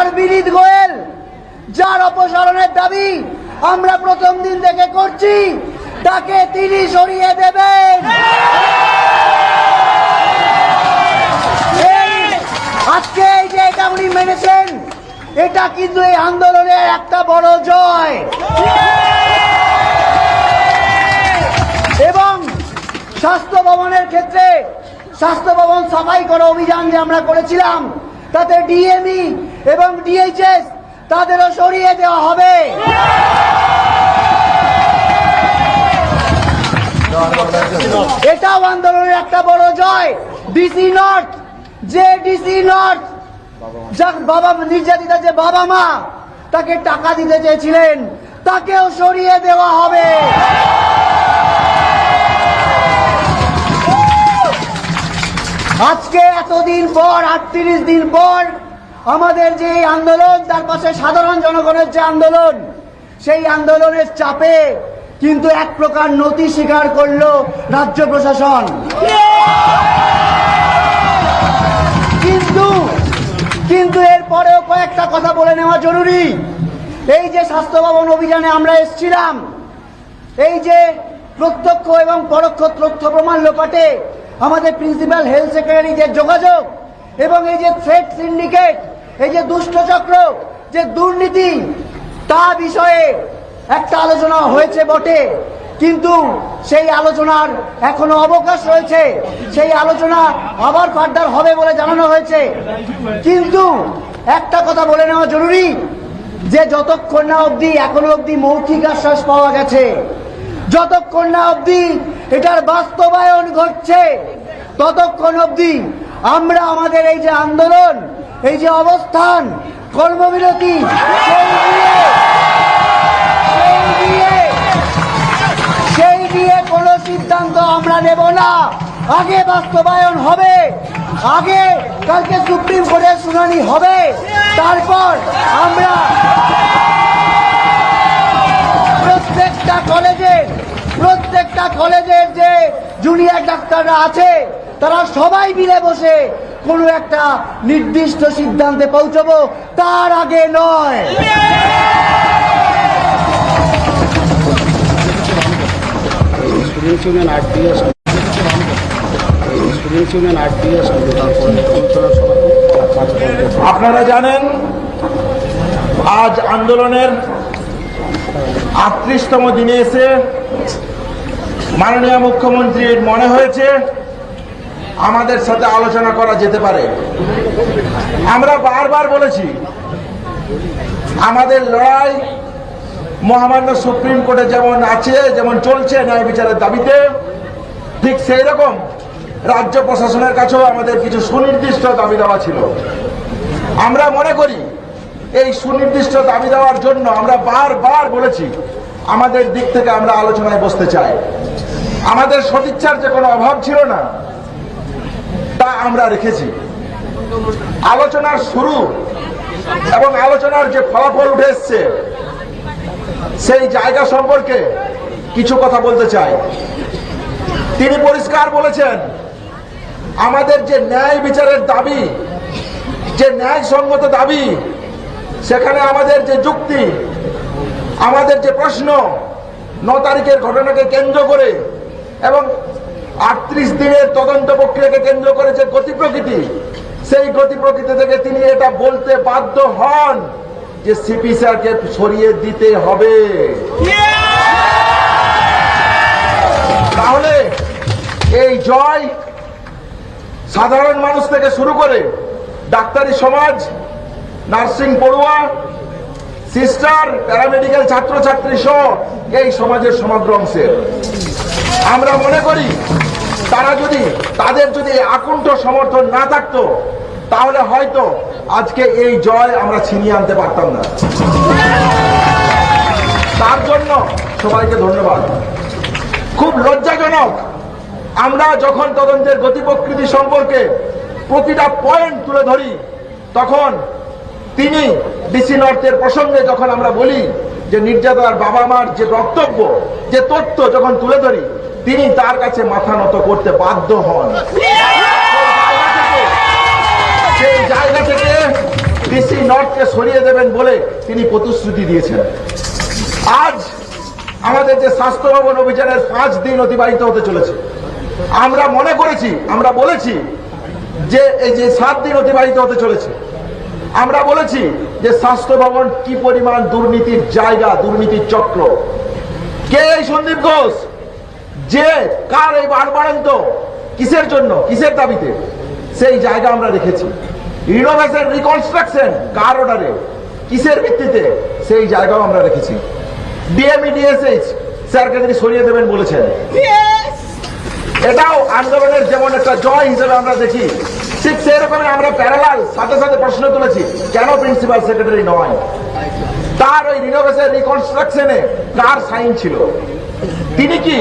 আর বিনীত গোয়েল, যার অপসারণের দাবি আমরা প্রথম দিন থেকে করছি, তাকে তিনি সরিয়ে দেবেন। আজকে এই যে এটা উনি মেনেছেন, এটা কিন্তু এই আন্দোলনের একটা বড় জয়। এবং স্বাস্থ্য ভবনের ক্ষেত্রে, স্বাস্থ্য ভবন সাফাই করা অভিযান যে আমরা করেছিলাম, তাতে ডিএমই এবং ডিএইচএস তাদেরও সরিয়ে দেওয়া হবে। এটাও আন্দোলনের একটা বড় জয়। ডিসি নর্থ যে ডিসি নর্থ যার বাবা নির্যাতিতা যে বাবা মা, তাকে টাকা দিতে চেয়েছিলেন, তাকেও সরিয়ে দেওয়া হবে। আজকে এতদিন পর, আটত্রিশ দিন পর আমাদের যে আন্দোলন, তার পাশে সাধারণ জনগণের যে আন্দোলন, সেই আন্দোলনের চাপে কিন্তু এক প্রকার নতি স্বীকার করল রাজ্য প্রশাসন। কিন্তু কিন্তু এরপরেও কয়েকটা কথা বলে নেওয়া জরুরি। এই যে স্বাস্থ্য ভবন অভিযানে আমরা এসছিলাম, এই যে প্রত্যক্ষ এবং পরোক্ষ তথ্য প্রমাণ লোপাটে আমাদের প্রিন্সিপাল হেলথ সেক্রেটারি যে যোগাযোগ এবং এই যে থ্রেড সিন্ডিকেট এই যে দুষ্ট চক্র, যে দুর্নীতি, তা বিষয়ে একটা আলোচনা হয়েছে বটে, কিন্তু সেই আলোচনার এখনও অবকাশ রয়েছে। সেই আলোচনা আবার ফার্দার হবে বলে জানানো হয়েছে। কিন্তু একটা কথা বলে নেওয়া জরুরি, যে যতক্ষণ না অবধি, এখনও অবধি মৌখিক আশ্বাস পাওয়া গেছে, যতক্ষণ না অবধি এটার বাস্তবায়ন ঘটছে, ততক্ষণ অবধি আমরা আমাদের এই যে আন্দোলন এই যে অবস্থান, কর্মবিরতি, সেই নিয়ে সেই নিয়ে কোনো সিদ্ধান্ত আমরা নেব না। আগে বাস্তবায়ন হবে, আগে কালকে সুপ্রিম কোর্টের শুনানি হবে, তারপর আমরা প্রত্যেকটা কলেজের প্রত্যেকটা কলেজের যে জুনিয়র ডাক্তাররা আছে, তারা সবাই মিলে বসে কোনো একটা নির্দিষ্ট সিদ্ধান্তে পৌঁছবো তার আগে নয়। আপনারা জানেন আজ আন্দোলনের আটত্রিশতম দিনে এসে মাননীয় মুখ্যমন্ত্রীর মনে হয়েছে আমাদের সাথে আলোচনা করা যেতে পারে। আমরা বারবার বলেছি, আমাদের লড়াই মহামান্য সুপ্রিম কোর্টে যেমন আছে, যেমন চলছে ন্যায় বিচারের দাবিতে, ঠিক সেই রকম রাজ্য প্রশাসনের কাছেও আমাদের কিছু সুনির্দিষ্ট দাবি দেওয়া ছিল। আমরা মনে করি, এই সুনির্দিষ্ট দাবি দেওয়ার জন্য আমরা বারবার বলেছি, আমাদের দিক থেকে আমরা আলোচনায় বসতে চাই। আমাদের সদিচ্ছার যে কোনো অভাব ছিল না তা আমরা রেখেছি। আলোচনার শুরু এবং আলোচনার যে ফলাফল উঠে এসছে, সেই জায়গা সম্পর্কে কিছু কথা বলতে চাই। তিনি পরিষ্কার বলেছেন, আমাদের যে ন্যায় বিচারের দাবি, যে ন্যায়সঙ্গত দাবি, সেখানে আমাদের যে যুক্তি, আমাদের যে প্রশ্ন, ন তারিখের ঘটনাকে কেন্দ্র করে এবং আটত্রিশ দিনের তদন্ত প্রক্রিয়াকে কেন্দ্র করে যে গতি প্রকৃতি, সেই গতি প্রকৃতি থেকে তিনি এটা বলতে বাধ্য হন যে সিপি স্যারকে সরিয়ে দিতে হবে। তাহলে এই জয় সাধারণ মানুষ থেকে শুরু করে ডাক্তারি সমাজ, নার্সিং পড়ুয়া, সিস্টার, প্যারামেডিক্যাল ছাত্রছাত্রী সহ এই সমাজের সমগ্র অংশের। আমরা মনে করি তারা যদি তাদের যদি আকুণ্ঠ সমর্থন না থাকতো, তাহলে হয়তো আজকে এই জয় আমরা ছিনিয়ে আনতে পারতাম না। তার জন্য সবাইকে ধন্যবাদ। খুব লজ্জাজনক, আমরা যখন তদন্তের গতি প্রকৃতি সম্পর্কে প্রতিটা পয়েন্ট তুলে ধরি, তখন তিনি ডিসি নর্থের প্রসঙ্গে যখন আমরা বলি যে নির্যাতনার বাবা মার যে বক্তব্য, যে তথ্য যখন তুলে ধরি, তিনি তার কাছে মাথা নত করতে বাধ্য হন। সেই জায়গা থেকে ডিসি নর্থকে সরিয়ে দেবেন বলে তিনি প্রতিশ্রুতি দিয়েছেন। আজ আমাদের যে স্বাস্থ্য ভবন অভিযানের পাঁচ দিন অতিবাহিত হতে চলেছে। আমরা মনে করেছি, আমরা বলেছি যে এই যে সাত দিন অতিবাহিত হতে চলেছে আমরা বলেছি যে স্বাস্থ্য ভবন কি পরিমাণ দুর্নীতির জায়গা দুর্নীতির চক্র? কে এই সন্দীপ ঘোষ? যে কার এই বাড়বাড়ন্ত কিসের জন্য? কিসের দাবিতে? সেই জায়গা আমরা রেখেছি। রিনোভেশন রিকনস্ট্রাকশন কার অর্ডারে কিসের ভিত্তিতে? সেই জায়গাও আমরা রেখেছি। ডিএমই ডিএসএইচ স্যারকে তিনি সরিয়ে দেবেন বলেছেন। এটাও আন্দোলনের যেমন একটা জয় হিসেবে আমরা দেখি। ঠিক সেরকম আমরা প্যারালাল সাথে সাথে প্রশ্ন তুলেছি, কেন প্রিন্সিপাল সেক্রেটারি নয়? তার ওই রিনোভেশন রিকনস্ট্রাকশনে কার সাইন ছিল। তিনি কি?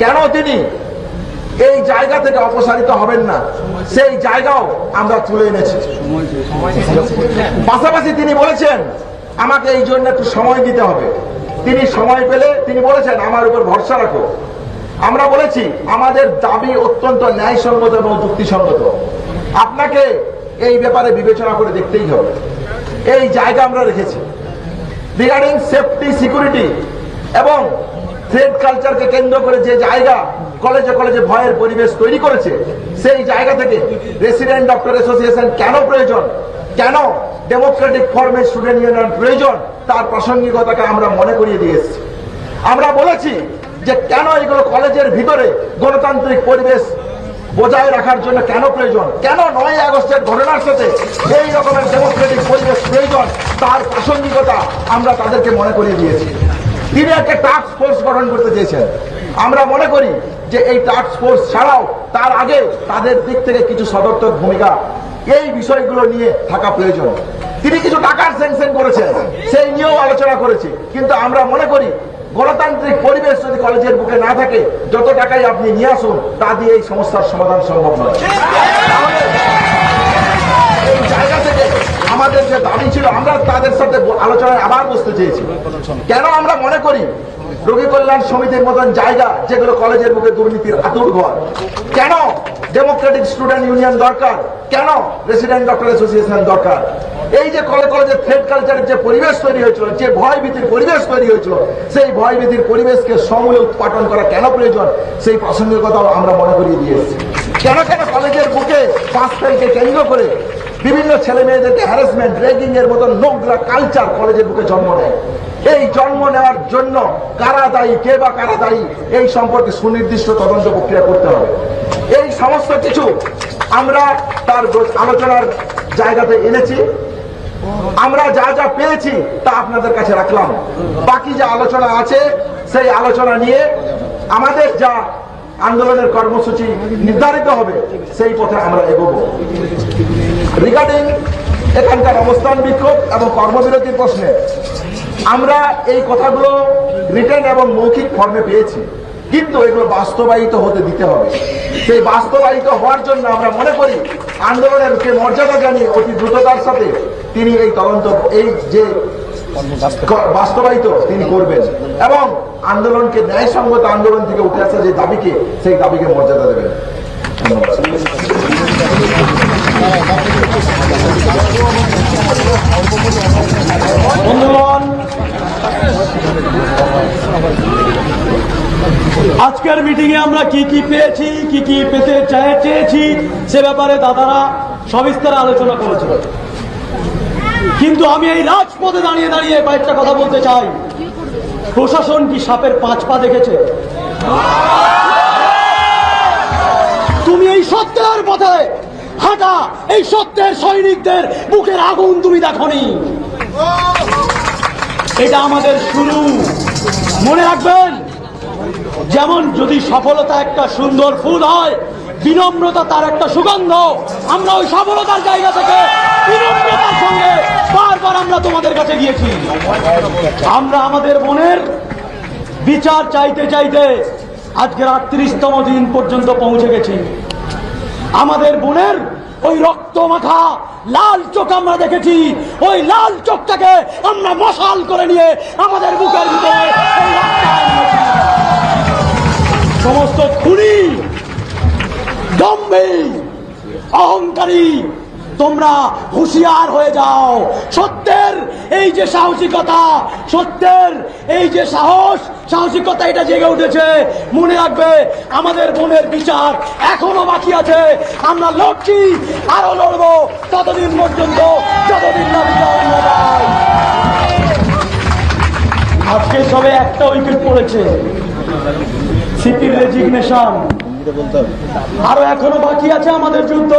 কেন তিনি? এই জায়গা থেকে অপসারিত হবেন না। সেই জায়গাও আমরা তুলে এনেছি। পাশাপাশি তিনি বলেছেন, আমাকে এই জন্য একটু সময় দিতে হবে। তিনি সময় পেলে তিনি বলেছেন, আমার উপর ভরসা রাখো। আমরা বলেছি, আমাদের দাবি অত্যন্ত ন্যায়সঙ্গত এবং যুক্তিসঙ্গত। আপনাকে এই ব্যাপারে বিবেচনা করে দেখতেই হবে। এই জায়গা আমরা রেখেছি। রিগার্ডিং সেফটি সিকিউরিটি এবং থ্রেড কালচারকে কেন্দ্র করে যে জায়গা কলেজে কলেজে ভয়ের পরিবেশ তৈরি করেছে, সেই জায়গা থেকে রেসিডেন্ট ডক্টর অ্যাসোসিয়েশন কেন প্রয়োজন, কেন ডেমোক্রেটিক ফর্মে স্টুডেন্ট ইউনিয়ন প্রয়োজন, তার প্রাসঙ্গিকতাকে আমরা মনে করিয়ে দিয়ে এসেছি। আমরা বলেছি যে কেন এগুলো কলেজের ভিতরে গণতান্ত্রিক পরিবেশ বজায় রাখার জন্য কেন প্রয়োজন? কেন নয় আগস্টের ঘটনার সাথে এই রকমের ডেমোক্রেটিক পরিবেশ প্রয়োজন? তার প্রাসঙ্গিকতা আমরা তাদেরকে মনে করিয়ে দিয়েছি। তিনি একটা টাস্ক ফোর্স গঠন করতে চেয়েছেন। আমরা মনে করি যে এই টাস্ক ফোর্স ছাড়াও তার আগে তাদের দিক থেকে কিছু সদর্থক ভূমিকা এই বিষয়গুলো নিয়ে থাকা প্রয়োজন। তিনি কিছু টাকার স্যাংশন করেছেন, সেই নিয়েও আলোচনা করেছি। কিন্তু আমরা মনে করি গণতান্ত্রিক পরিবেশ যদি কলেজের বুকে না থাকে, যত টাকাই আপনি নিয়ে আসুন, তা দিয়ে এই সমস্যার সমাধান সম্ভব নয়। এই জায়গা থেকে আমাদের যে দাবি ছিল, আমরা তাদের সাথে আলোচনায় আবার বসতে চেয়েছি। কেন আমরা মনে করি রোগী কল্যাণ সমিতির মতন জায়গা, যেগুলো কলেজের মুখে দুর্নীতির আতুর ঘর? কেন ডেমোক্রেটিক স্টুডেন্ট ইউনিয়ন দরকার? কেন রেসিডেন্ট ডক্টর অ্যাসোসিয়েশন দরকার? এই যে কলেজ কলেজে থ্রেড কালচারের যে পরিবেশ তৈরি হয়েছিল, যে ভয় ভীতির পরিবেশ তৈরি হয়েছিল, সেই ভয় ভীতির পরিবেশকে সমূলে উৎপাদন করা কেন প্রয়োজন? সেই প্রাসঙ্গিকতাও আমরা মনে করিয়ে দিয়েছি কেন কেন কলেজের বুকে পাঁচ কেন্দ্র করে বিভিন্ন ছেলে মেয়েদেরকে হ্যারাসমেন্ট রেগিং এর মতন নোংরা কালচার কলেজের বুকে জন্ম নেয়? এই জন্ম নেওয়ার জন্য কারা দায়ী, কে বা কারা দায়ী, এই সম্পর্কে সুনির্দিষ্ট তদন্ত প্রক্রিয়া করতে হবে। এই সমস্ত কিছু আমরা তার আলোচনার জায়গাতে এনেছি। আমরা যা যা পেয়েছি তা আপনাদের কাছে রাখলাম। বাকি যে আলোচনা আছে, সেই আলোচনা নিয়ে আমাদের যা আন্দোলনের কর্মসূচি নির্ধারিত হবে, সেই পথে আমরা এগোবো। রিগার্ডিং এখানকার অবস্থান বিক্ষোভ এবং কর্মবিরতির প্রশ্নে, আমরা এই কথাগুলো রিটার্ন এবং মৌখিক ফর্মে পেয়েছি। কিন্তু এগুলো বাস্তবায়িত হতে দিতে হবে। সেই বাস্তবায়িত হওয়ার জন্য আমরা মনে করি, আন্দোলনের মর্যাদা জানিয়ে অতি দ্রুততার সাথে তিনি এই তদন্ত, এই যে বাস্তবায়িত তিনি করবেন এবং আন্দোলনকে ন্যায়সঙ্গত আন্দোলন থেকে উঠে আসা যে দাবিকে, সেই দাবিকে মর্যাদা দেবেন। আজকের মিটিং এ আমরা কি কি পেয়েছি, কি কি পেতে চেয়েছি, সে ব্যাপারে দাদারা সবিস্তারে আলোচনা করেছে কিন্তু আমি এই রাজপথে দাঁড়িয়ে দাঁড়িয়ে কয়েকটা কথা বলতে চাই। প্রশাসন কি সাপের পাঁচ পা দেখেছে? তুমি এই সত্যের পথে হাঁটা, এই সত্যের সৈনিকদের বুকের আগুন তুমি দেখনি। এটা আমাদের শুরু। মনে রাখবেন, যেমন যদি সফলতা একটা সুন্দর ফুল হয় বিনম্রতা তার একটা সুগন্ধ। আমরা ওই সফলতার জায়গা থেকে বিনম্রতার সঙ্গে বারবার আমরা তোমাদের কাছে গিয়েছি। আমরা আমাদের মনের বিচার চাইতে চাইতে আজকের আটত্রিশতম দিন পর্যন্ত পৌঁছে গেছি। আমাদের বোনের ওই রক্ত মাখা লাল চোখ আমরা দেখেছি। ওই লাল চোখটাকে আমরা মশাল করে নিয়ে আমাদের বুকের ভিতরে। সমস্ত খুনি দম্ভী অহংকারী, তোমরা হুঁশিয়ার হয়ে যাও। সত্যের এই যে সাহসিকতা, সত্যের এই যে সাহস, সাহসিকতা এটা জেগে উঠেছে। মনে রাখবে, আমাদের মনের বিচার এখনও বাকি আছে। আমরা লড়ছি, আরও লড়বো, ততদিন পর্যন্ত, যতদিন না আজকে সবে একটা উইকেট পড়েছে। সিপির রেজিগনেশন আরও এখনও বাকি আছে আমাদের যুদ্ধ।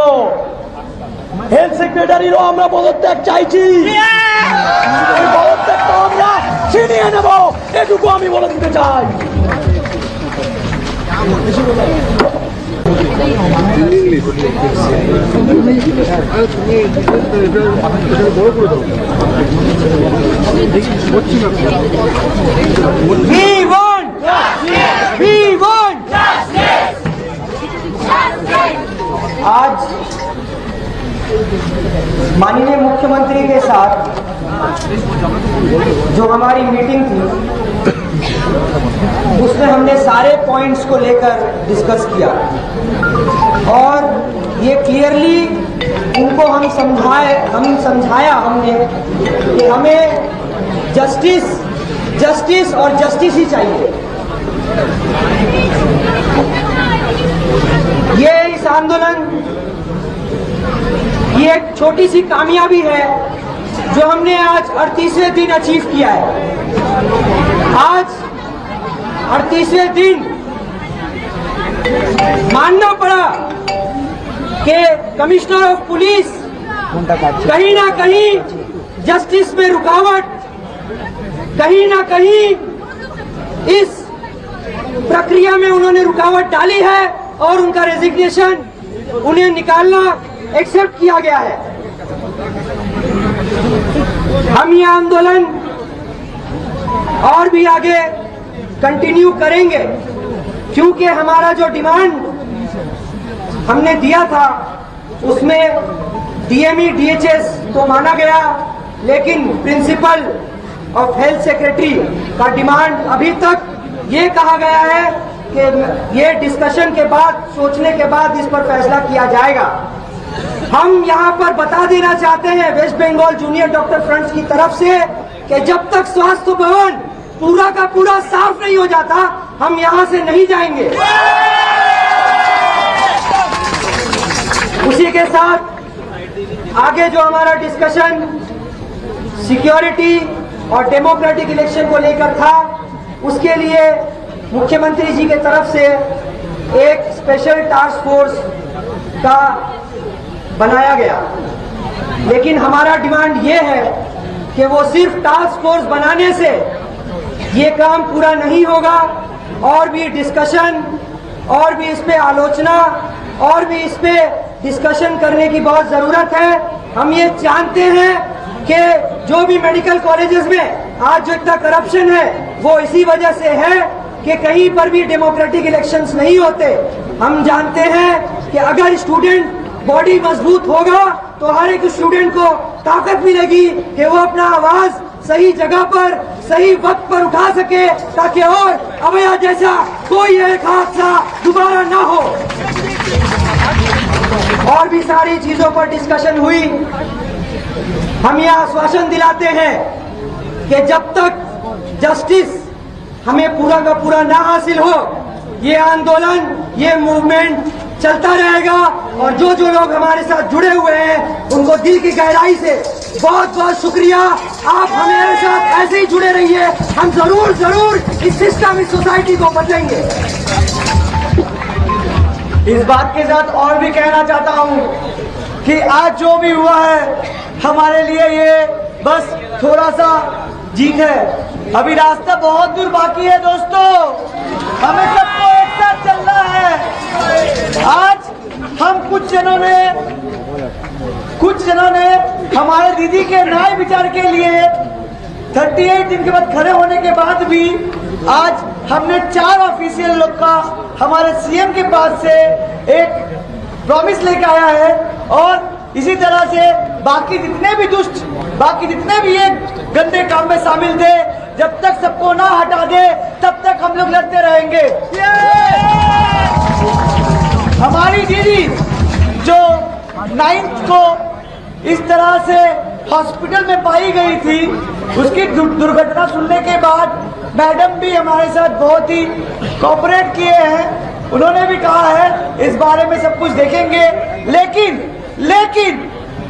হেলথ সেক্রেটারিরও আমরা পদত্যাগ চাইছি। ওই পদত্যাগটা আমরা ছিনিয়ে নেব। এটুকু আমি বলে দিতে চাই। বড় করে দাও आज माननीय मुख्यमंत्री के साथ जो हमारी मीटिंग थी, उसमें हमने सारे पॉइंट्स को लेकर डिस्कस किया। और ये क्लियरली उनको हम समझाए, हम समझाया हमने कि हमें जस्टिस जस्टिस और जस्टिस ही चाहिए। आंदोलन। ये एक छोटी सी कामयाबी है जो हमने आज अड़तीसवें दिन अचीव किया है। आज अड़तीसवें दिन मानना पड़ा कि कमिश्नर ऑफ़ पुलिस कहीं ना कहीं जस्टिस में रुकावट, कहीं ना कहीं इस प्रक्रिया में उन्होंने रुकावट डाली है। और उनका रेजिग्नेशन उन्हें निकालना एक्सेप्ट किया गया है। हम ये आंदोलन और भी आगे कंटिन्यू करेंगे, क्योंकि हमारा जो डिमांड हमने दिया था, उसमें डीएमई डीएचएस तो माना गया, लेकिन प्रिंसिपल ऑफ़ हेल्थ सेक्रेटरी का डिमांड अभी तक ये कहा गया है कि ये डिस्कशन के बाद, सोचने के बाद इस पर फैसला किया जाएगा। हम यहाँ पर बता देना चाहते हैं West Bengal junior doctor front की तरफ़ से, कि जब तक स्वास्थ्य भवन पूरा का पूरा साफ़ नहीं हो जाता, हम यहाँ से नहीं जाएँगे। उसी के साथ, आगे जो हमारा डिस्कशन सिक्योरिटी और डेमोक्रेटिक इलेक्शन को लेकर था, उसके लिए मुख्यमंत्री जी के तरफ़ से एक स्पेशल टास्क फोर्स का बनाया गया। लेकिन हमारा डिमांड ये है कि वो सिर्फ़ टास्क फोर्स बनाने से ये काम पूरा नहीं होगा और भी डिस्कशन और भी इस पे आलोचना, और भी इस पे डिस्कशन करने की बहुत ज़रूरत है। हम ये जानते हैं कि जो भी मेडिकल कॉलेजेस में आज जो इतना करप्शन है, वो इसी वजह से है कि कहीं पर भी डेमोक्रेटिक इलेक्शंस नहीं होते, हम जानते हैं कि अगर स्टूडेंट बॉडी मज़बूत होगा तो हर एक स्टूडेंट को ताकत मिलेगी कि वो अपना आवाज़ सही जगह पर, सही वक्त पर उठा सके, ताकि और अभया जैसा कोई एक हादसा दोबारा ना हो। और भी सारी चीज़ों पर डिस्कशन हुई। हम यह आश्वासन दिलाते हैं कि जब तक जस्टिस हमें पूरा का पूरा ना हासिल हो, ये आंदोलन, ये मूवमेंट चलता रहेगा और जो जो लोग हमारे साथ जुड़े हुए हैं, उनको दिल की गहराई से बहुत बहुत शुक्रिया। आप हमारे साथ ऐसे ही जुड़े रहिए। हम ज़रूर ज़रूर इस सिस्टम इस सोसाइटी को बदलेंगे। इस बात के साथ और भी कहना चाहता हूँ कि आज जो भी हुआ है, हमारे लिए ये बस थोड़ा सा जीत है। अभी रास्ता बहुत दूर बाकी है दोस्तों। हमें सबको एक साथ चलना है। आज हम कुछ जनों ने, कुछ जनों ने हमारे दीदी के न्याय विचार के लिए 38 दिन के बाद खड़े होने के बाद भी आज हमने चार ऑफिशियल लोग का, हमारे सीएम के पास से एक प्रॉमिस लेके आया है। और इसी तरह से बाकी जितने भी दुष्ट, बाकी जितने भी ये गंदे काम में शामिल थे, जब तक सबको ना हटा दे, तब तक हम लोग लड़ते रहेंगे। हमारी दीदी जो नाइन्थ को इस तरह से हॉस्पिटल में पाई गई थी, उसकी दुर्घटना सुनने के बाद मैडम भी हमारे साथ बहुत ही कॉपरेट किए हैं। उन्होंने भी कहा है, इस बारे में सब कुछ देखेंगे। लेकिन लेकिन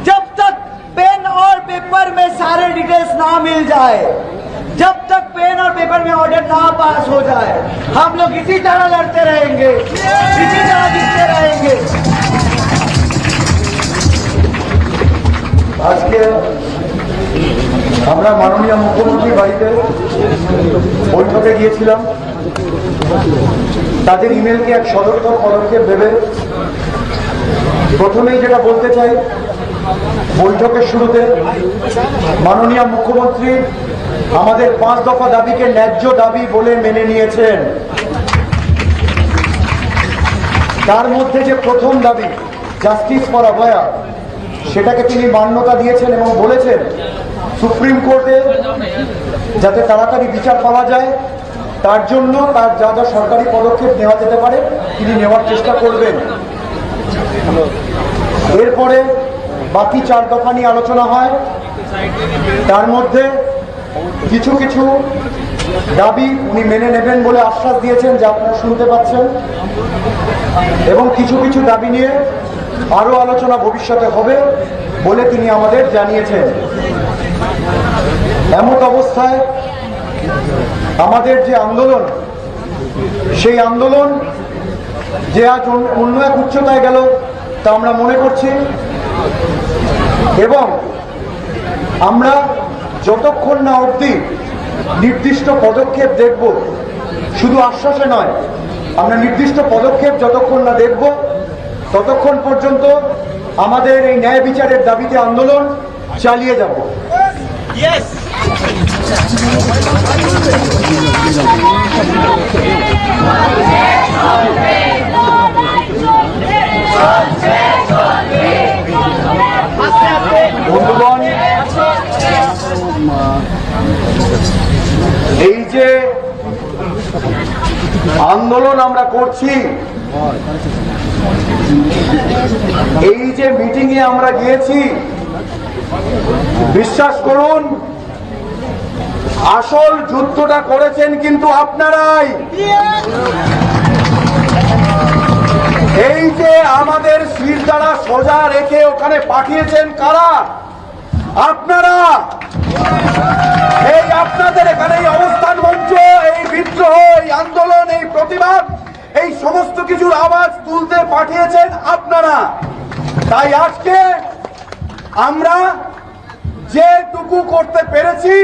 जब तक पेन और पेपर में सारे डिटेल्स ना मिल जाए जब तक पेन और पेपर में ऑर्डर ना पास हो जाए हम लोग इसी तरह लड़ते रहेंगे इसी तरह जीतते रहेंगे আজকে আমরা মাননীয় মুখ্যমন্ত্রীর বাড়িতে বৈঠকে গিয়েছিলাম তাদের ইমেলকে এক সদর্থক পদক্ষেপ ভেবে প্রথমেই যেটা বলতে চাই, বৈঠকের শুরুতে মাননীয় মুখ্যমন্ত্রী আমাদের পাঁচ দফা দাবিকে ন্যায্য দাবি বলে মেনে নিয়েছেন। তার মধ্যে যে প্রথম দাবি জাস্টিস ফর অভয়া সেটাকে তিনি মান্যতা দিয়েছেন এবং বলেছেন, সুপ্রিম কোর্টে যাতে তাড়াতাড়ি বিচার পাওয়া যায়, তার জন্য তার যা যা সরকারি পদক্ষেপ নেওয়া যেতে পারে, তিনি নেওয়ার চেষ্টা করবেন। এরপরে বাকি চার দফা নিয়ে আলোচনা হয়। তার মধ্যে কিছু কিছু দাবি উনি মেনে নেবেন বলে আশ্বাস দিয়েছেন, যা আপনারা শুনতে পাচ্ছেন। এবং কিছু কিছু দাবি নিয়ে আরও আলোচনা ভবিষ্যতে হবে বলে তিনি আমাদের জানিয়েছেন। এমত অবস্থায় আমাদের যে আন্দোলন, সেই আন্দোলন যে আজ অন্য এক উচ্চতায় গেল তা আমরা মনে করছি। এবং আমরা যতক্ষণ না অবধি নির্দিষ্ট পদক্ষেপ দেখব, শুধু আশ্বাসে নয়, আমরা নির্দিষ্ট পদক্ষেপ যতক্ষণ না দেখব, ততক্ষণ পর্যন্ত আমাদের এই ন্যায় বিচারের দাবিতে আন্দোলন চালিয়ে যাব। এই যে আন্দোলন আমরা করছি, এই যে মিটিং এ আমরা গিয়েছি, বিশ্বাস করুন, আসল যুদ্ধটা করেছেন কিন্তু আপনারাই। এই যে আমাদের শির দ্বারা সোজা রেখে ওখানে পাঠিয়েছেন কারা? আপনারা? এই আপনাদের এখানে এই অবস্থান মঞ্চ, এই বিদ্রোহ, এই আন্দোলন, এই প্রতিবাদ, এই সমস্ত কিছুর আওয়াজ তুলতে পাঠিয়েছেন আপনারা। তাই আজকে আমরা যেটুকু করতে পেরেছি,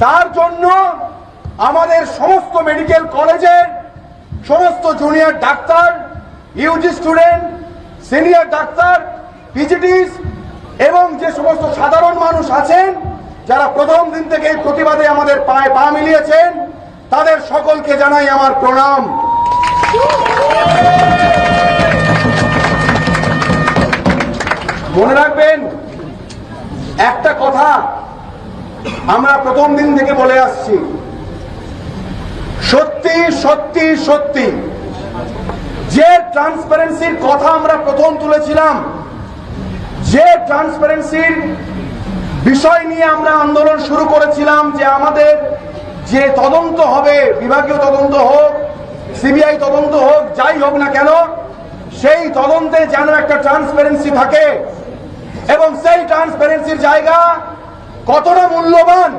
তার জন্য আমাদের সমস্ত মেডিকেল কলেজের সমস্ত জুনিয়র ডাক্তার ইউজি স্টুডেন্ট, সিনিয়র ডাক্তার, পিজিটিস এবং যে সমস্ত সাধারণ মানুষ আছেন, যারা প্রথম দিন থেকে এই প্রতিবাদে আমাদের পায়ে পা মিলিয়েছেন, তাদের সকলকে জানাই আমার প্রণাম। মনে রাখবেন, একটা কথা আমরা প্রথম দিন থেকে বলে আসছি। সত্যি সত্যি সত্যি। যে ট্রান্সপারেন্সির কথা আমরা প্রথম তুলেছিলাম, যে ট্রান্সপারেন্সির বিষয় নিয়ে আমরা আন্দোলন শুরু করেছিলাম যে আমাদের যে তদন্ত হবে, বিভাগীয় তদন্ত হোক, সিবিআই তদন্ত হোক, যাই হোক না কেন, সেই তদন্তে যেন একটা ট্রান্সপারেন্সি থাকে। এবং সেই ট্রান্সপারেন্সির জায়গা কতটা মূল্যবান,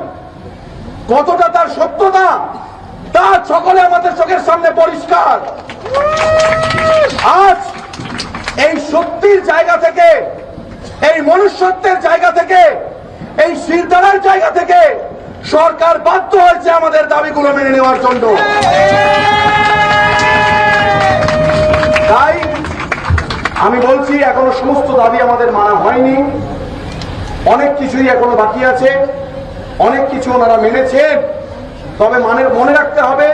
কতটা তার সত্যতা তা সকলে আমাদের চোখের সামনে পরিষ্কার। আজ এই শক্তির জায়গা থেকে, এই মনুষ্যত্বের জায়গা থেকে, এই শিরদারার জায়গা থেকে সরকার বাধ্য হয়েছে আমাদের দাবিগুলো মেনে নেওয়ার জন্য। তাই আমি বলছি, এখনও সমস্ত দাবি আমাদের মানা হয়নি। অনেক কিছুই এখনও বাকি আছে। অনেক কিছু ওনারা মেনেছেন। তবে মানে মনে রাখতে হবে,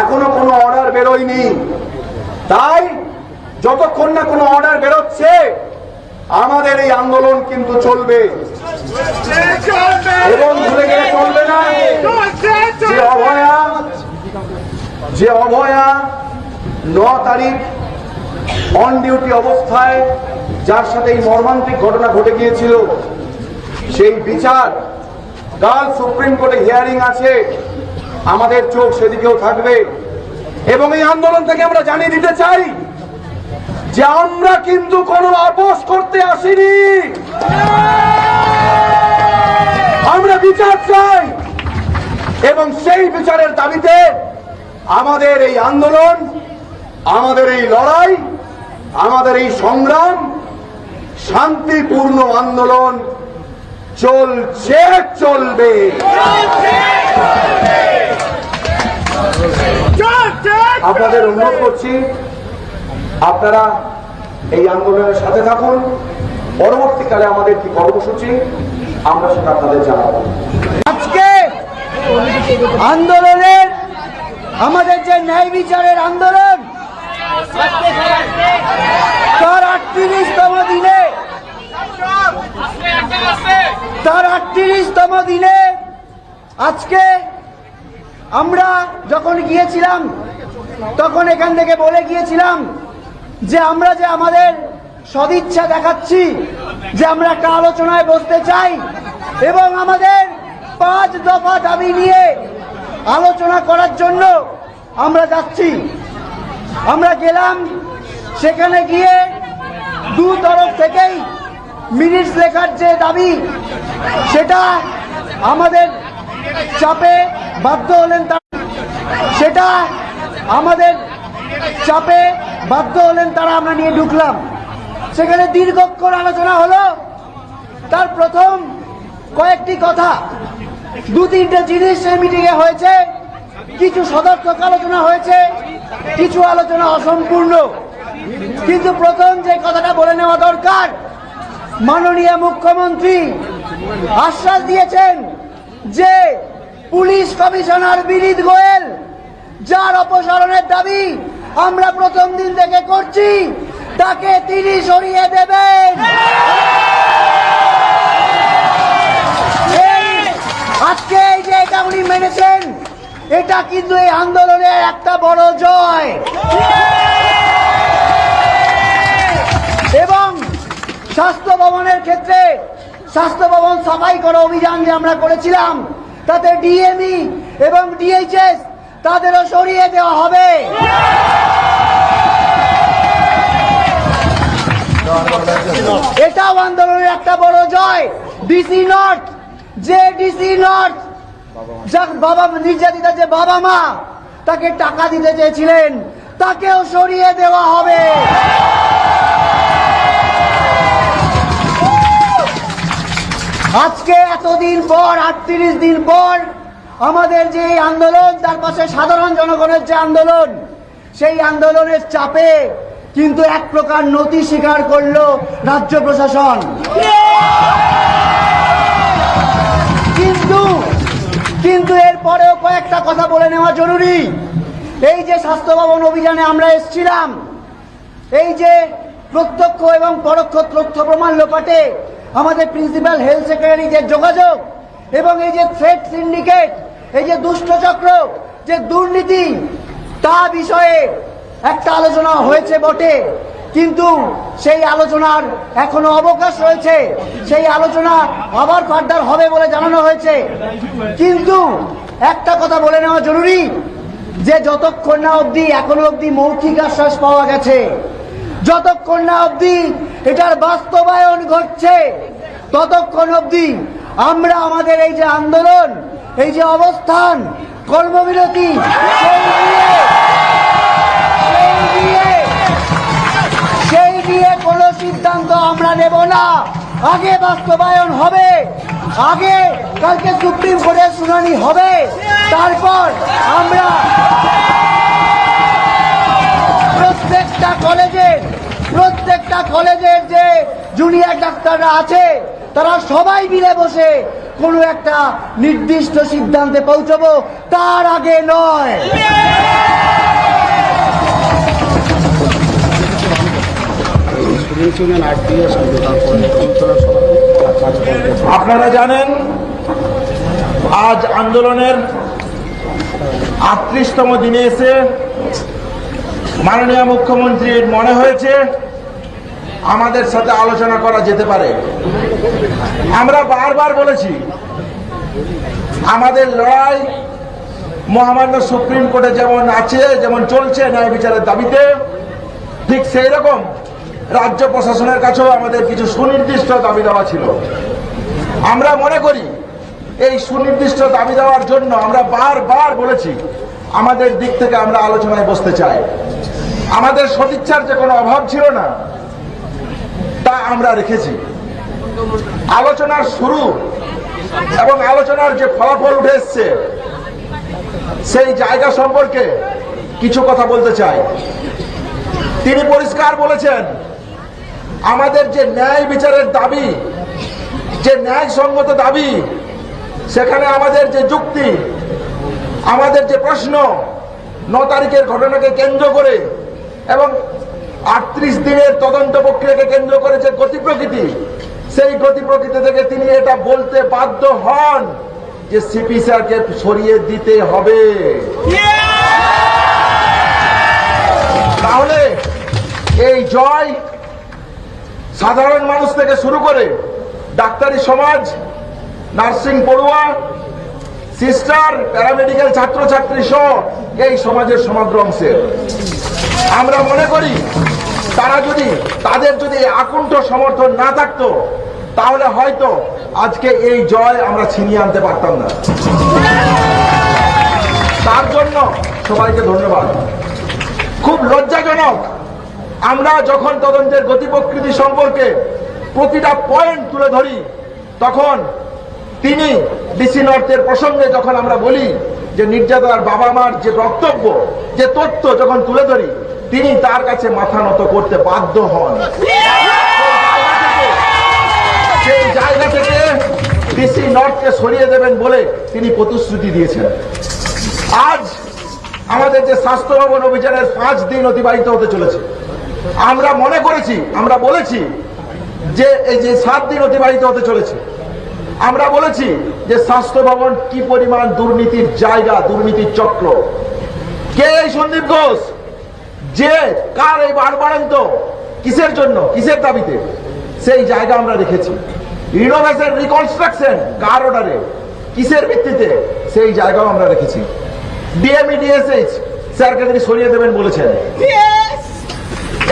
এখনও কোনো অর্ডার বেরোয়নি। তাই যতক্ষণ না কোনো অর্ডার বেরোচ্ছে, আমাদের এই আন্দোলন কিন্তু চলবে। এবং ভুলে গেলে চলবে না। যে অভয়া যে অভয়া ন তারিখ অন ডিউটি অবস্থায়, যার সাথে এই মর্মান্তিক ঘটনা ঘটে গিয়েছিল, সেই বিচার কাল সুপ্রিম কোর্টে হিয়ারিং আছে। আমাদের চোখ সেদিকেও থাকবে। এবং এই আন্দোলন থেকে আমরা জানিয়ে দিতে চাই যে আমরা কিন্তু কোনো আপোষ করতে আসিনি। আমরা বিচার চাই। এবং সেই বিচারের দাবিতে আমাদের এই আন্দোলন, আমাদের এই লড়াই, আমাদের এই সংগ্রাম, শান্তিপূর্ণ আন্দোলন চলছে চলবে। আপনাদের অনুরোধ করছি আপনারা এই আন্দোলনের সাথে থাকুন। পরবর্তীকালে আমাদের কি কর্মসূচি আমরা সেটা আপনাদের জানাব। আজকে আন্দোলনের আমাদের যে ন্যায় বিচারের আন্দোলন তার আটত্রিশতম দিনে তার আটত্রিশতম দিনে আজকে আমরা যখন গিয়েছিলাম, তখন এখান থেকে বলে গিয়েছিলাম যে আমরা যে আমাদের সদিচ্ছা দেখাচ্ছি, যে আমরা একটা আলোচনায় বসতে চাই এবং আমাদের পাঁচ দফা দাবি নিয়ে আলোচনা করার জন্য আমরা যাচ্ছি। আমরা গেলাম, সেখানে গিয়ে দু তরফ থেকেই মিনিটস লেখার যে দাবি, সেটা আমাদের চাপে বাধ্য হলেন তারা সেটা আমাদের চাপে বাধ্য হলেন তারা, আমরা নিয়ে ঢুকলাম। সেখানে দীর্ঘক্ষণ আলোচনা হলো। তার প্রথম কয়েকটি কথা, দু তিনটে জিনিস সেই মিটিংয়ে হয়েছে। কিছু সদর্থক আলোচনা হয়েছে, কিছু আলোচনা অসম্পূর্ণ। কিন্তু প্রথম যে কথাটা বলে নেওয়া দরকার মাননীয় মুখ্যমন্ত্রী আশ্বাস দিয়েছেন যে পুলিশ কমিশনার বিনীত গোয়েল, যার অপসারণের দাবি আমরা প্রথম দিন থেকে করছি, তাকে তিনি সরিয়ে দেবেন। আজকে এই যে এটা উনি মেনেছেন, এটা কিন্তু এই আন্দোলনের একটা বড় জয়। এবং স্বাস্থ্য ভবনের ক্ষেত্রে স্বাস্থ্য ভবন সাফাই করা অভিযান যে আমরা করেছিলাম, তাতে ডিএমই এবং ডিএইচএস তাদেরও সরিয়ে দেওয়া হবে। এটাও আন্দোলনের একটা বড় জয়। ডিসি নর্থ যে ডিসি নর্থ বাবা নির্যাতিতা যে বাবা মা, তাকে টাকা দিতে চেয়েছিলেন, তাকেও সরিয়ে দেওয়া হবে। আজকে এতদিন পর, আটত্রিশ দিন পর, আমাদের যে আন্দোলন, তার পাশে সাধারণ জনগণের যে আন্দোলন, সেই আন্দোলনের চাপে কিন্তু এক প্রকার নতি স্বীকার করল রাজ্য প্রশাসন। কিন্তু কিন্তু এরপরেও কয়েকটা কথা বলে নেওয়া জরুরি। এই যে স্বাস্থ্য ভবন অভিযানে আমরা এসেছিলাম, এই যে প্রত্যক্ষ এবং পরোক্ষ তথ্য প্রমাণ লোপাটে আমাদের প্রিন্সিপাল হেলথ সেক্রেটারি যে যোগাযোগ এবং এই যে থ্রেড সিন্ডিকেট এই যে দুষ্টচক্র যে দুর্নীতি, তা বিষয়ে একটা আলোচনা হয়েছে বটে। কিন্তু সেই আলোচনার এখনও অবকাশ রয়েছে। সেই আলোচনা আবার ফার্দার হবে বলে জানানো হয়েছে। কিন্তু একটা কথা বলে নেওয়া জরুরি, যে যতক্ষণ না অবধি, এখনও অবধি মৌখিক আশ্বাস পাওয়া গেছে। যতক্ষণ না অবধি এটার বাস্তবায়ন ঘটছে, ততক্ষণ অবধি আমরা আমাদের এই যে আন্দোলন, এই যে অবস্থান, কর্মবিরতি, সেই নিয়ে কোনো সিদ্ধান্ত আমরা নেব না। আগে বাস্তবায়ন হবে, আগে কালকে সুপ্রিম কোর্টের শুনানি হবে, তারপর আমরা প্রত্যেকটা কলেজের প্রত্যেকটা কলেজের যে জুনিয়র ডাক্তাররা আছে, তারা সবাই মিলে বসে কোনো একটা নির্দিষ্ট সিদ্ধান্তে পৌঁছবো, তার আগে নয়। আপনারা জানেন, আজ আন্দোলনের আটত্রিশতম দিনে এসে মাননীয় মুখ্যমন্ত্রীর মনে হয়েছে আমাদের সাথে আলোচনা করা যেতে পারে। আমরা বারবার বলেছি, আমাদের লড়াই মহামান্য সুপ্রিম কোর্টে যেমন আছে, যেমন চলছে ন্যায় বিচারের দাবিতে, ঠিক সেই রকম রাজ্য প্রশাসনের কাছেও আমাদের কিছু সুনির্দিষ্ট দাবি দেওয়া ছিল। আমরা মনে করি, এই সুনির্দিষ্ট দাবি দেওয়ার জন্য আমরা বারবার বলেছি, আমাদের দিক থেকে আমরা আলোচনায় বসতে চাই। আমাদের সদিচ্ছার যে কোনো অভাব ছিল না তা আমরা রেখেছি। আলোচনার শুরু এবং আলোচনার যে ফলাফল উঠে এসছে, সেই জায়গা সম্পর্কে কিছু কথা বলতে চাই। তিনি পরিষ্কার বলেছেন, আমাদের যে ন্যায় বিচারের দাবি, যে ন্যায়সঙ্গত দাবি, সেখানে আমাদের যে যুক্তি, আমাদের যে প্রশ্ন, ন তারিখের ঘটনাকে কেন্দ্র করে এবং আটত্রিশ দিনের তদন্ত প্রক্রিয়াকে কেন্দ্র করে যে গতি প্রকৃতি, সেই গতি প্রকৃতি থেকে তিনি এটা বলতে বাধ্য হন যে সিপি স্যারকে সরিয়ে দিতে হবে। তাহলে এই জয় সাধারণ মানুষ থেকে শুরু করে ডাক্তারি সমাজ, নার্সিং পড়ুয়া, সিস্টার, প্যারামেডিক্যাল ছাত্রছাত্রী সহ এই সমাজের সমগ্র অংশের আমরা মনে করি তারা যদি, তাদের যদি আকুণ্ঠ সমর্থন না থাকতো, তাহলে হয়তো আজকে এই জয় আমরা ছিনিয়ে আনতে পারতাম না। তার জন্য সবাইকে ধন্যবাদ। খুব লজ্জাজনক, আমরা যখন তদন্তের গতি প্রকৃতি সম্পর্কে প্রতিটা পয়েন্ট তুলে ধরি, তখন তিনি ডিসি নর্থের প্রসঙ্গে যখন আমরা বলি যে নির্যাতনার বাবা মার যে বক্তব্য, যে তথ্য যখন তুলে ধরি তিনি তার কাছে মাথা নত করতে বাধ্য হন। সেই জায়গা থেকে নর্থকে সরিয়ে দেবেন বলে তিনি প্রতিশ্রুতি দিয়েছেন। আজ আমাদের যে স্বাস্থ্য ভবন পাঁচ দিন অতিবাহিত হতে চলেছে। আমরা মনে করেছি, আমরা বলেছি যে এই যে সাত দিন অতিবাহিত হতে চলেছে। আমরা বলেছি যে স্বাস্থ্য ভবন কি পরিমাণ দুর্নীতির জায়গা, দুর্নীতির চক্র। কে এই সন্দীপ ঘোষ? যে কার এই বাড়বাড়ন্ত? কিসের জন্য? কিসের দাবিতে? সেই জায়গা আমরা রেখেছি রিনোভেশন রিকনস্ট্রাকশন কার অর্ডারে কিসের ভিত্তিতে? সেই জায়গাও আমরা রেখেছি ডিএমই ডিএসএইচ স্যারকে তিনি সরিয়ে দেবেন বলেছেন।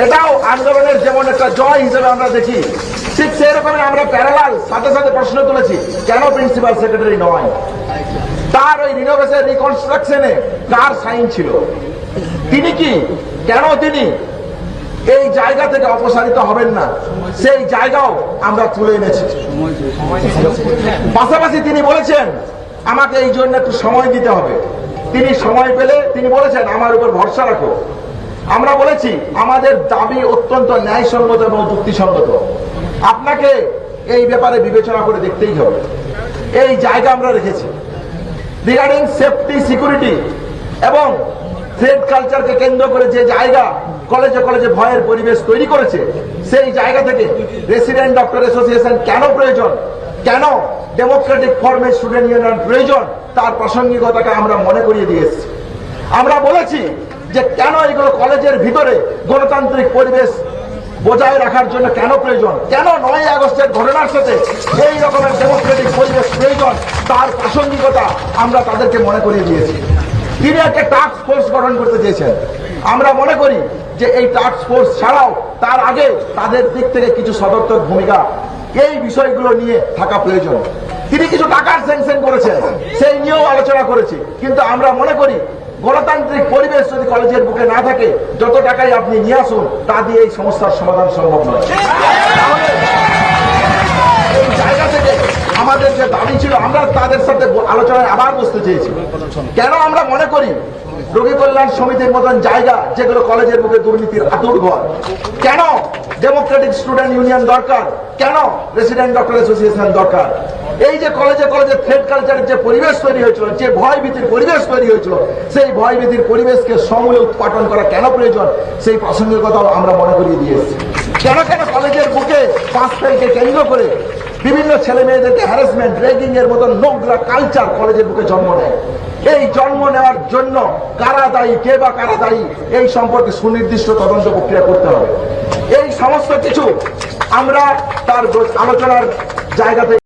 এটাও আন্দোলনের যেমন একটা জয় হিসেবে আমরা দেখি, ঠিক সেই রকমের আমরা প্যারালাল সাথে সাথে প্রশ্ন তুলেছি, কেন প্রিন্সিপাল সেক্রেটারি নয়? তার ওই রিনোভেশন রিকনস্ট্রাকশনে কার সাইন ছিল? তিনি কি? কেন তিনি? এই জায়গা থেকে অপসারিত হবেন না। সেই জায়গাও আমরা তুলে এনেছি। পাশাপাশি তিনি বলেছেন, আমাকে এই জন্য একটু সময় দিতে হবে। তিনি সময় পেলে তিনি বলেছেন, আমার উপর ভরসা রাখো। আমরা বলেছি, আমাদের দাবি অত্যন্ত ন্যায়সঙ্গত এবং যুক্তিসঙ্গত। আপনাকে এই ব্যাপারে বিবেচনা করে দেখতেই হবে। এই জায়গা আমরা রেখেছি। রিগার্ডিং সেফটি সিকিউরিটি এবং থ্রেড কালচারকে কেন্দ্র করে যে জায়গা কলেজে কলেজে ভয়ের পরিবেশ তৈরি করেছে, সেই জায়গা থেকে রেসিডেন্ট ডক্টর অ্যাসোসিয়েশন কেন প্রয়োজন? কেন ডেমোক্রেটিক ফর্মে স্টুডেন্ট ইউনিয়ন প্রয়োজন? তার প্রাসঙ্গিকতাকে আমরা মনে করিয়ে দিয়ে এসেছি। আমরা বলেছি যে কেন এগুলো কলেজের ভিতরে গণতান্ত্রিক পরিবেশ বজায় রাখার জন্য কেন প্রয়োজন? কেন নয় আগস্টের ঘটনার সাথে এই রকমের ডেমোক্রেটিক পরিবেশ প্রয়োজন? তার প্রাসঙ্গিকতা আমরা তাদেরকে মনে করিয়ে দিয়েছি। তিনি একটা টাস্ক ফোর্স গঠন করতে চেয়েছেন। আমরা মনে করি যে এই টাস্ক ফোর্স ছাড়াও তার আগে তাদের দিক থেকে কিছু সদর্থক ভূমিকা এই বিষয়গুলো নিয়ে থাকা প্রয়োজন। তিনি কিছু টাকার স্যাংশন করেছেন, সেই নিয়েও আলোচনা করেছি। কিন্তু আমরা মনে করি গণতান্ত্রিক পরিবেশ যদি কলেজের বুকে না থাকে, যত টাকাই আপনি নিয়ে আসুন, তা দিয়ে এই সমস্যার সমাধান সম্ভব নয়। আমাদের যে দাবি ছিল, আমরা তাদের সাথে আলোচনায় আবার বসতে চেয়েছি। কেন আমরা মনে করি রোগী কল্যাণ সমিতির মতন জায়গা, যেগুলো কলেজের মুখে দুর্নীতির আতুর ঘর? কেন ডেমোক্রেটিক স্টুডেন্ট ইউনিয়ন দরকার? কেন রেসিডেন্ট ডক্টর অ্যাসোসিয়েশন দরকার? এই যে কলেজে কলেজে থ্রেড কালচারের যে পরিবেশ তৈরি হয়েছিল, যে ভয় ভীতির পরিবেশ তৈরি হয়েছিল, সেই ভয় ভীতির পরিবেশকে সমূলে উৎপাদন করা কেন প্রয়োজন? সেই প্রাসঙ্গিকতাও আমরা মনে করিয়ে দিয়ে এসেছি। কেন কেন কলেজের বুকে পাঁচ তারিখে কেন্দ্র করে বিভিন্ন ছেলে মেয়েদেরকে হ্যারাসমেন্ট র্যাগিং এর মতো নোংরা কালচার কলেজের বুকে জন্ম নেয়। এই জন্ম নেওয়ার জন্য কারা দায়ী, কে বা কারা দায়ী, এই সম্পর্কে সুনির্দিষ্ট তদন্ত প্রক্রিয়া করতে হবে। এই সমস্ত কিছু আমরা তার আলোচনার জায়গাতে